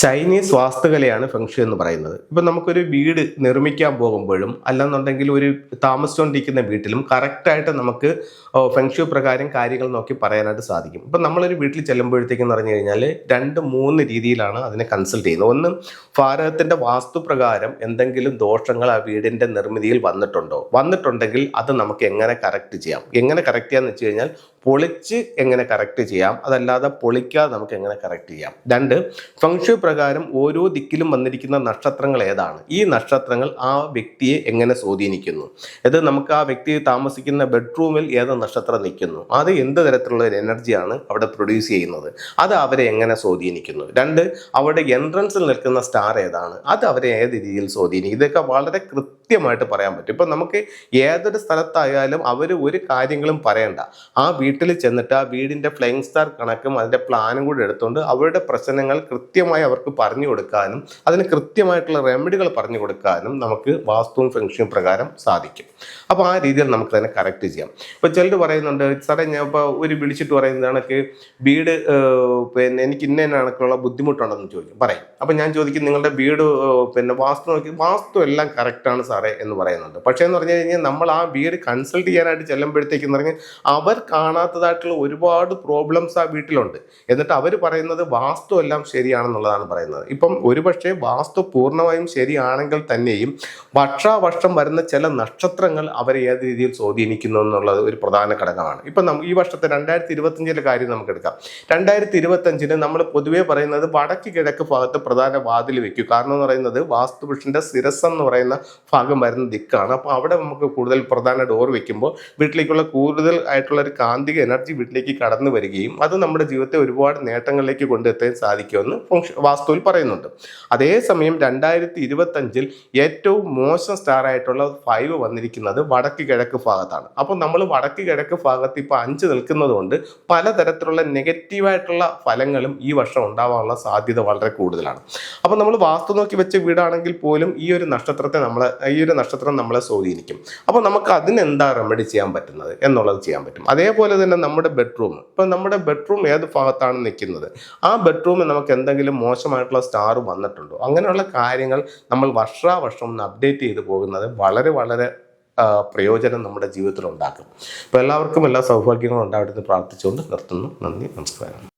Chinese വാസ്തുകലയാണ് feng shui എന്ന് പറയുന്നത്. ഇപ്പം നമുക്കൊരു വീട് നിർമ്മിക്കാൻ പോകുമ്പോഴും അല്ലെന്നുണ്ടെങ്കിൽ ഒരു താമസിച്ചുകൊണ്ടിരിക്കുന്ന വീട്ടിലും കറക്റ്റായിട്ട് നമുക്ക് ഫെങ്ഷു പ്രകാരം കാര്യങ്ങൾ നോക്കി പറയാനായിട്ട് സാധിക്കും. ഇപ്പം നമ്മളൊരു വീട്ടിൽ ചെല്ലുമ്പോഴത്തേക്കെന്ന് പറഞ്ഞു കഴിഞ്ഞാൽ രണ്ട് മൂന്ന് രീതിയിലാണ് അതിനെ കൺസൾട്ട് ചെയ്യുന്നത്. ഒന്ന് ഭാരതത്തിന്റെ വാസ്തുപ്രകാരം എന്തെങ്കിലും ദോഷങ്ങൾ ആ വീടിന്റെ നിർമ്മിതിയിൽ വന്നിട്ടുണ്ടോ? വന്നിട്ടുണ്ടെങ്കിൽ അത് നമുക്ക് എങ്ങനെ കറക്റ്റ് ചെയ്യാം? എങ്ങനെ കറക്റ്റ് ചെയ്യാന്ന് വെച്ച് കഴിഞ്ഞാൽ പൊളിച്ച് എങ്ങനെ കറക്റ്റ് ചെയ്യാം? അതല്ലാതെ പൊളിക്കാതെ നമുക്ക് എങ്ങനെ കറക്റ്റ് ചെയ്യാം? രണ്ട് ഫംഗ്ഷു പ്രകാരം ഓരോ ദിക്കിലും വന്നിരിക്കുന്ന നക്ഷത്രങ്ങൾ ഏതാണ്? ഈ നക്ഷത്രങ്ങൾ ആ വ്യക്തിയെ എങ്ങനെ സ്വാധീനിക്കുന്നു? ഇത് നമുക്ക് ആ വ്യക്തി താമസിക്കുന്ന ബെഡ്റൂമിൽ ഏത് നക്ഷത്രം നിൽക്കുന്നു? അത് എന്ത് തരത്തിലുള്ള ഒരു എനർജിയാണ് അവിടെ പ്രൊഡ്യൂസ് ചെയ്യുന്നത്? അത് അവരെ എങ്ങനെ സ്വാധീനിക്കുന്നു? രണ്ട് അവിടെ എൻട്രൻസിൽ നിൽക്കുന്ന സ്റ്റാർ ഏതാണ്? അത് അവരെ ഏത് രീതിയിൽ സ്വാധീനിക്കും ഇതൊക്കെ വളരെ കൃത്യമായിട്ട് പറയാൻ പറ്റും. ഇപ്പം നമുക്ക് ഏതൊരു സ്ഥലത്തായാലും അവർ ഒരു കാര്യങ്ങളും പറയണ്ട. ആ വീട്ടിൽ ചെന്നിട്ട് ആ വീടിന്റെ ഫ്ലൈങ് സ്റ്റാർ കണക്കും അതിന്റെ പ്ലാനും കൂടി എടുത്തുകൊണ്ട് അവരുടെ പ്രശ്നങ്ങൾ കൃത്യമായി അവർക്ക് പറഞ്ഞു കൊടുക്കാനും അതിന് കൃത്യമായിട്ടുള്ള റെമഡികൾ പറഞ്ഞു കൊടുക്കാനും നമുക്ക് വാസ്തുവും ഫെങ്ഷനും പ്രകാരം സാധിക്കും. അപ്പോൾ ആ രീതിയിൽ നമുക്ക് തന്നെ കറക്റ്റ് ചെയ്യാം. ഇപ്പോൾ ചിലർ പറയുന്നുണ്ട് സാറേ ഞാൻ ഇപ്പോൾ ഒരു വിളിച്ചിട്ട് പറയുന്നത് കണക്ക് വീട് പിന്നെ എനിക്ക് ഇന്ന കണക്കുള്ള ബുദ്ധിമുട്ടുണ്ടെന്ന് ചോദിക്കും. പറയും. അപ്പോൾ ഞാൻ ചോദിക്കും നിങ്ങളുടെ വീട് പിന്നെ വാസ്തു നോക്കി വാസ്തു എല്ലാം കറക്റ്റാണ് സാറേ എന്ന് പറയുന്നുണ്ട്. പക്ഷേ എന്ന് പറഞ്ഞു കഴിഞ്ഞാൽ നമ്മൾ ആ വീട് കൺസൾട്ട് ചെയ്യാനായിട്ട് ചെല്ലുമ്പോഴത്തേക്കെന്ന് പറഞ്ഞാൽ അവർ കാണാത്തതായിട്ടുള്ള ഒരുപാട് പ്രോബ്ലംസ് ആ വീട്ടിലുണ്ട്. എന്നിട്ട് അവർ പറയുന്നത് വാസ്തു എല്ലാം ശരിയാണെന്നുള്ളതാണ് പറയുന്നത്. ഇപ്പം ഒരുപക്ഷെ വാസ്തു പൂർണമായും ശരിയാണെങ്കിൽ തന്നെയും വർഷാവർഷം വരുന്ന ചില നക്ഷത്രങ്ങൾ അവരെ ഏത് രീതിയിൽ സ്വാധീനിക്കുന്നു എന്നുള്ളത് ഒരു പ്രധാന ഘടകമാണ്. ഇപ്പം നമുക്ക് ഈ വർഷത്തെ രണ്ടായിരത്തി ഇരുപത്തഞ്ചിലെ കാര്യം നമുക്ക് എടുക്കാം രണ്ടായിരത്തി ഇരുപത്തഞ്ചിന് നമ്മൾ പൊതുവേ പറയുന്നത് വടക്ക് കിഴക്ക് ഭാഗത്ത് പ്രധാന വാതിൽ വെക്കും. കാരണം എന്ന് പറയുന്നത് വാസ്തുപുരുഷന്റെ ശിരസ് എന്ന് പറയുന്ന ഭാഗം വരുന്ന ദിക്കാണ്. അപ്പോൾ അവിടെ നമുക്ക് കൂടുതൽ പ്രധാന ഡോർ വെക്കുമ്പോൾ വീട്ടിലേക്കുള്ള കൂടുതൽ ആയിട്ടുള്ള ഒരു കാന്തിക എനർജി വീട്ടിലേക്ക് കടന്നു വരികയും അത് നമ്മുടെ ജീവിതത്തെ ഒരുപാട് നേട്ടങ്ങളിലേക്ക് കൊണ്ടെത്താൻ സാധിക്കുമെന്ന് വാസ്തുവിൽ പറയുന്നുണ്ട്. അതേസമയം രണ്ടായിരത്തി ഇരുപത്തഞ്ചിൽ ഏറ്റവും മോശം സ്റ്റാർ ആയിട്ടുള്ള ഫൈവ് വന്നിരിക്കുന്നത് വടക്ക് കിഴക്ക് ഭാഗത്താണ്. അപ്പോൾ നമ്മൾ വടക്ക് കിഴക്ക് ഭാഗത്ത് ഇപ്പോൾ അഞ്ച് നിൽക്കുന്നതുകൊണ്ട് പലതരത്തിലുള്ള നെഗറ്റീവായിട്ടുള്ള ഫലങ്ങളും ഈ വർഷം ഉണ്ടാവാനുള്ള സാധ്യത വളരെ കൂടുതലാണ്. അപ്പോൾ നമ്മൾ വാസ്തു നോക്കി വെച്ച വീടാണെങ്കിൽ പോലും ഈ ഒരു നക്ഷത്രത്തെ നമ്മൾ ഈ ഒരു നക്ഷത്രം നമ്മളെ സ്വാധീനിക്കും. അപ്പോൾ നമുക്ക് അതിനെന്താ റെമഡി ചെയ്യാൻ പറ്റുന്നത്? എന്നുള്ളത് ചെയ്യാൻ പറ്റും. അതേപോലെ തന്നെ നമ്മുടെ ബെഡ്റൂം ഇപ്പം നമ്മുടെ ബെഡ്റൂം ഏത് ഭാഗത്താണ് നിൽക്കുന്നത് ആ ബെഡ്റൂമിൽ നമുക്ക് എന്തെങ്കിലും മോശമായിട്ടുള്ള സ്റ്റാർ വന്നിട്ടുണ്ടോ? അങ്ങനെയുള്ള കാര്യങ്ങൾ നമ്മൾ വർഷാവർഷം ഒന്ന് അപ്ഡേറ്റ് ചെയ്തു പോകുന്നത് വളരെ വളരെ പ്രയോജനം നമ്മുടെ ജീവിതത്തിൽ ഉണ്ടാക്കും. അപ്പോൾ എല്ലാവർക്കും എല്ലാ സൗഭാഗ്യങ്ങളും ഉണ്ടാവട്ടെ എന്ന് പ്രാർത്ഥിച്ചുകൊണ്ട് നിർത്തുന്നു. നന്ദി നമസ്കാരം.